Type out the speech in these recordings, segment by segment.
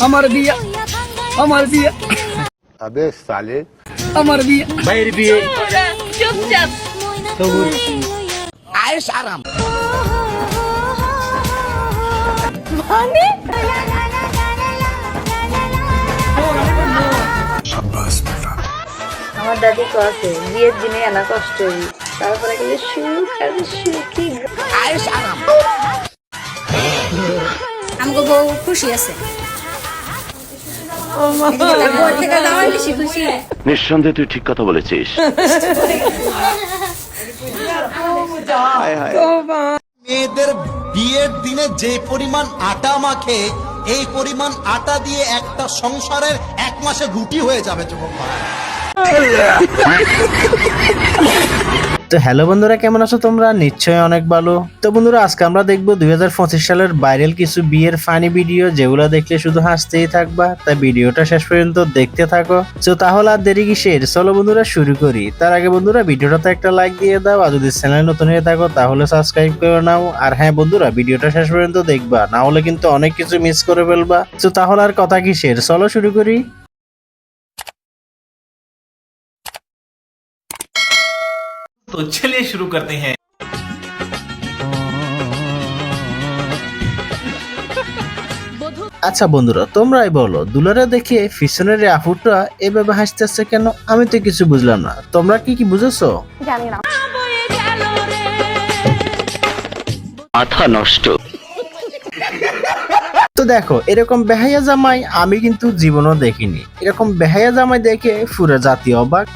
আমার বিয়া আমার বিয়া। আবে সালে। আমার বিয়া। বাইরে বিয়ে। চুপচাপ। সবুজ আয়েশ আরাম। মানে? আমার দাদি কাছে বিয়ের দিনে আনা কষ্ট তারপরে গেলে সুখ আর সুখী। আয়েশ আরাম। আমাকে বউ খুশি আছে। নিঃসন্দেহে তুই ঠিক কথা বলেছিস। মেয়েদের বিয়ের দিনে যে পরিমাণ আটা মাখে এই পরিমাণ আটা দিয়ে একটা সংসারের এক মাসে রুটি হয়ে যাবে যুবক ভাই। তো হ্যালো বন্ধুরা, কেমন আছো তোমরা? নিশ্চয়ই অনেক ভালো। তো বন্ধুরা, আজকে আমরা দেখব দুই হাজার পঁচিশ সালের ভাইরাল কিছু বিয়ের ফানি ভিডিও যেগুলো দেখলে শুধু হাসতেই থাকবা। তাই ভিডিওটা শেষ পর্যন্ত দেখতে থাকো। তো তাহলে আর দেরি কিসের? চলো বন্ধুরা, শুরু করি। তার আগে বন্ধুরা, ভিডিওটাতে একটা লাইক দিয়ে দাও, আর যদি চ্যানেল নতুন হয়ে থাকো, তাহলে সাবস্ক্রাইব করে নাও। আর হ্যাঁ বন্ধুরা, ভিডিওটা শেষ পর্যন্ত দেখবা। না হলে কিন্তু অনেক কিছু মিস করে ফেলবা। তো তাহলে আর কথা কিসের? চলো শুরু করি। तो चलिए शुरू करते हैं আচ্ছা বন্ধুরা তোমরাই বলো দুলারে দেখে পিছনের এই আফুটা এভাবে হাসতেছে কেন আমি তো কিছু বুঝলাম না তোমরা কি কি বুঝেছো মাথা নষ্ট তো দেখো এরকম বেহাইয়া জামাই আমি কিন্তু জীবনও দেখিনি এরকম বেহাইয়া জামাই দেখে পুরো জাতি অবাক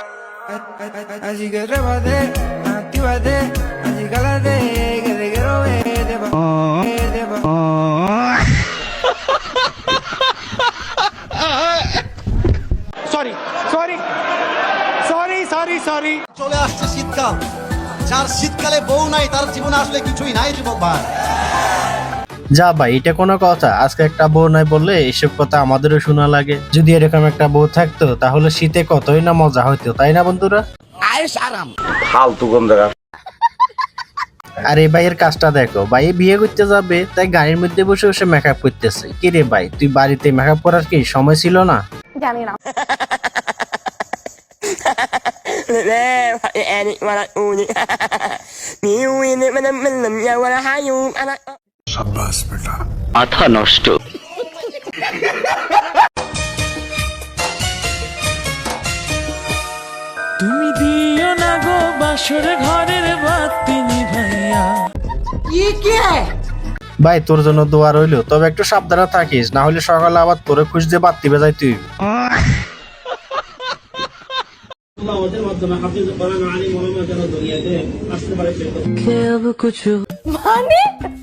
চলে আসছে শীতকাল। যার শীতকালে বউ নাই তার জীবনে আসলে কিছুই নাই যুবক ভাই যা ভাই এটা কোনো কথা। আজকে একটা বউ নাই বললে এসব কথা আমাদেরও শোনা লাগে। যদি এরকম একটা বউ থাকতো তাহলে শীতে কতই না মজা হইতো তাই না বন্ধুরা? আয়েস আরাম। ফালতু গন্ধরা আর এই ভাইয়ের কাজটা দেখো ভাই বিয়ে করতে যাবে তাই গাড়ির মধ্যে বসে বসে মেকআপ করতেছে। কি রে ভাই তুই বাড়িতে মেকআপ করার কি সময় ছিল না? মাথা নষ্ট। তুমি দিও না গো বাসর ঘরের বাতি নিভাইয়া ভাই তোর জন্য দোয়া রইল তবে একটু সাবধানে থাকিস না হলে সকালে আবার তোরে খুঁজতে বাত্তি বেজাই তুই। মানে?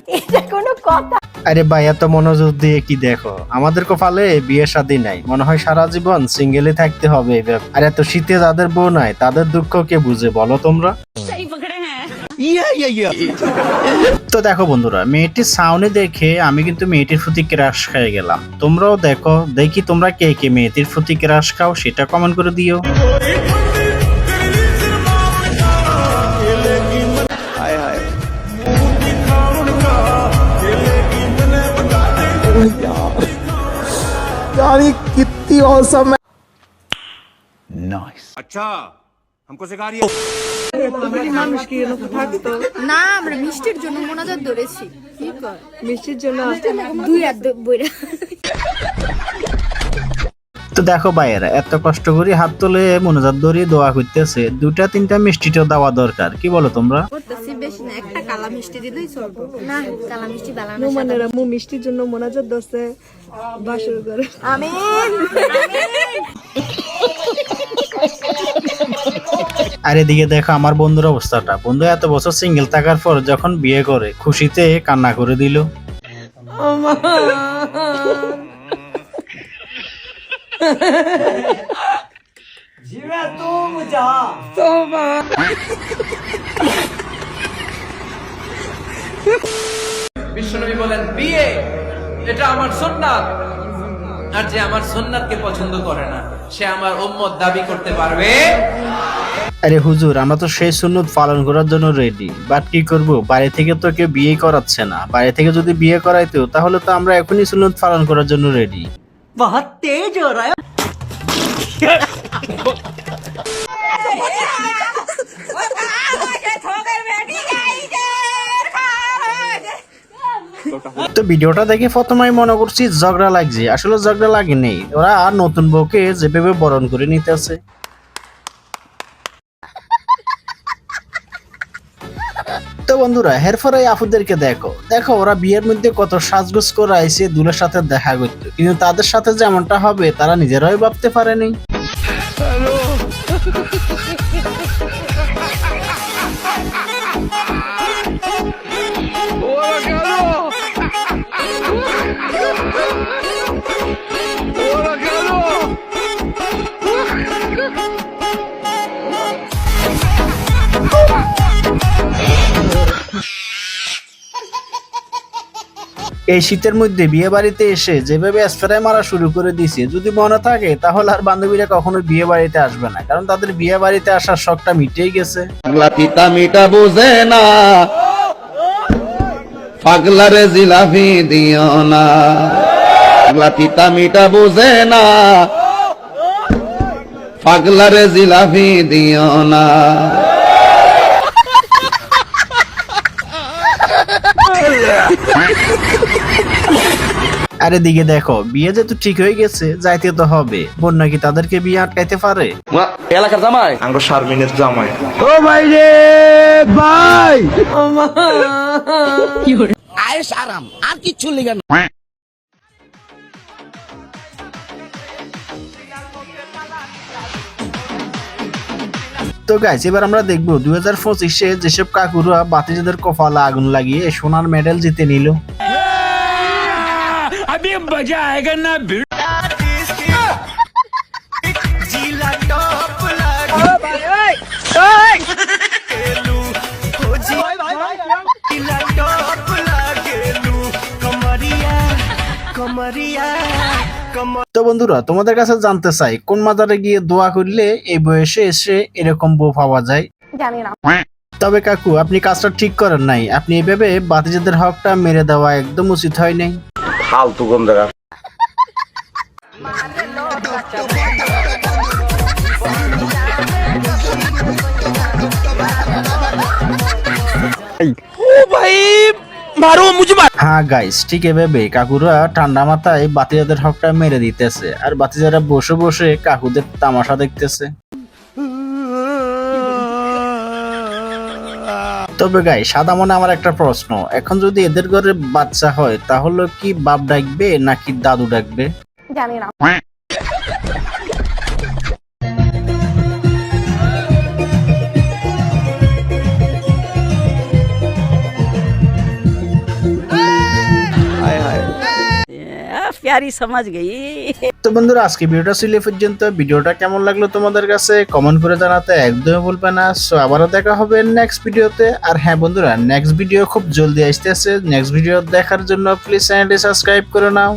এটা কোনো কথা। আরে ভাই, এত মনোযোগ দিয়ে কি দেখো? আমাদের কপালে বিয়ে শাদী নাই। মনে হয় সারা জীবন সিঙ্গেলই থাকতে হবে। আর এত শীতে যাদের বউ নাই, তাদের দুঃখ কে বুঝে বলো তোমরা? তো দেখো বন্ধুরা, মেয়েটির সাউনে দেখে আমি কিন্তু মেয়েটির প্রতি ক্রাশ খেয়ে গেলাম। তোমরাও দেখো, দেখি তোমরা কে কে মেয়েটির প্রতি ক্রাশ খাও, সেটা কমেন্ট করে দিও। না আমরা মিষ্টির জন্য মোনাজাত ধরেছি। কি কর? মিষ্টির জন্য দুই আর বইরা। তো দেখো ভাইয়েরা এত কষ্ট করে হাত তুলে মনোজাত ধরিয়ে দোয়া করতেছে। দুটা তিনটা মিষ্টিটাও দেওয়া দরকার কি বলো তোমরা করতেছি বেশি না একটা কালা মিষ্টি দিলেই চলবে। না কালা মিষ্টি মু মিষ্টির জন্য মোনাজাত দছে বাসর করে আমিন! আর এদিকে দেখো আমার বন্ধুর অবস্থাটা। বন্ধু এত বছর সিঙ্গেল থাকার পর যখন বিয়ে করে খুশিতে কান্না করে দিল। বিশ্বনবী বলেন বিয়ে এটা আমার সুন্নাত। আর যে আমার সুন্নাতকে পছন্দ করে না সে আমার উম্মত দাবি করতে পারবে। আরে হুজুর আমরা তো সেই সুন্নত পালন করার জন্য রেডি বাট কি করব? বাড়ি থেকে তো কেউ বিয়ে করাচ্ছে না। বাইরে থেকে যদি বিয়ে করাইতো তাহলে তো আমরা এখনই সুন্নত পালন করার জন্য রেডি তো ভিডিওটা দেখে প্রথমেই মনে করছি ঝগড়া লাগছে। আসলে ঝগড়া লাগে নেই। ওরা আর নতুন বউকে যেভাবে বরণ করে নিতেছে তো বন্ধুরা এরপরে আপুদেরকে দেখো। দেখো, ওরা বিয়ের মধ্যে কত সাজগোজ করে আইসে দুলের সাথে দেখা করতে। কিন্তু তাদের সাথে যেমনটা হবে, তারা নিজেরাই ভাবতে পারেনি। এই শীতের মধ্যে বিয়ে বাড়িতে এসে যেভাবে স্প্রে মারা শুরু করে দিছে যদি মনে থাকে, তাহলে আর বান্ধবীরা কখনো বিয়ে বাড়িতে আসবে না, কারণ তাদের বিয়ে বাড়িতে আসার শখটা মিটেই গেছে। মিটা বুঝে না, পাগলারে দিও না। বুঝে না, পাগলারে দিও না। আর দিকে দেখো বিয়ে যেহেতু ঠিক হয়ে গেছে যাইতে তো হবে। বোন নাকি তাদেরকে বিয়ে আটকাইতে পারে? এলাকার জামাই? আঙ্গ শারমিনের জামাই। ও ভাই রে ভাই! আয়েস আরাম আর কিচ্ছু লিগে না। তো গাইস এবার আমরা দেখব দুই হাজার পঁচিশে যেসব কাকুরা বাতিজাদের কপালে আগুন লাগিয়ে সোনার মেডেল জিতে নিল। তো বন্ধুরা তোমাদের কাছে জানতে চাই কোন মাজারে গিয়ে দোয়া করলে এই বয়সে এসে এরকম বউ পাওয়া যায়? জানি না। তবে কাকু আপনি কাজটা ঠিক করেন নাই। আপনি এভাবে বাতিজাদের হকটা মেরে দেওয়া একদম উচিত হয় নাই। ফালতু গন্ধরা। হ্যাঁ গাইস ঠিক এভাবে কাকুরা ঠান্ডা মাথায় বাতিজাদের হকটা মেরে দিতেছে আর বাতিজারা বসে বসে কাকুদের তামাশা দেখতেছে। তবে গাই সাদা মনে আমার একটা প্রশ্ন এখন যদি এদের ঘরে বাচ্চা হয় তাহলে কি বাপ ডাকবে নাকি দাদু ডাকবে? জানি না। প্যারি সমাজ গেই। তো বন্ধুরা, আজকে ভিডিওটা ছিল পর্যন্ত। ভিডিওটা কেমন লাগল তোমাদের কাছে? কমেন্ট করে জানাতে একদমই বলবে না। সো আবারও দেখা হবে নেক্সট ভিডিওতে আর হ্যাঁ বন্ধুরা নেক্সট ভিডিও খুব জলদি আসতেছে। নেক্সট ভিডিও দেখার জন্য প্লিজ চ্যানেলটি সাবস্ক্রাইব করে নাও।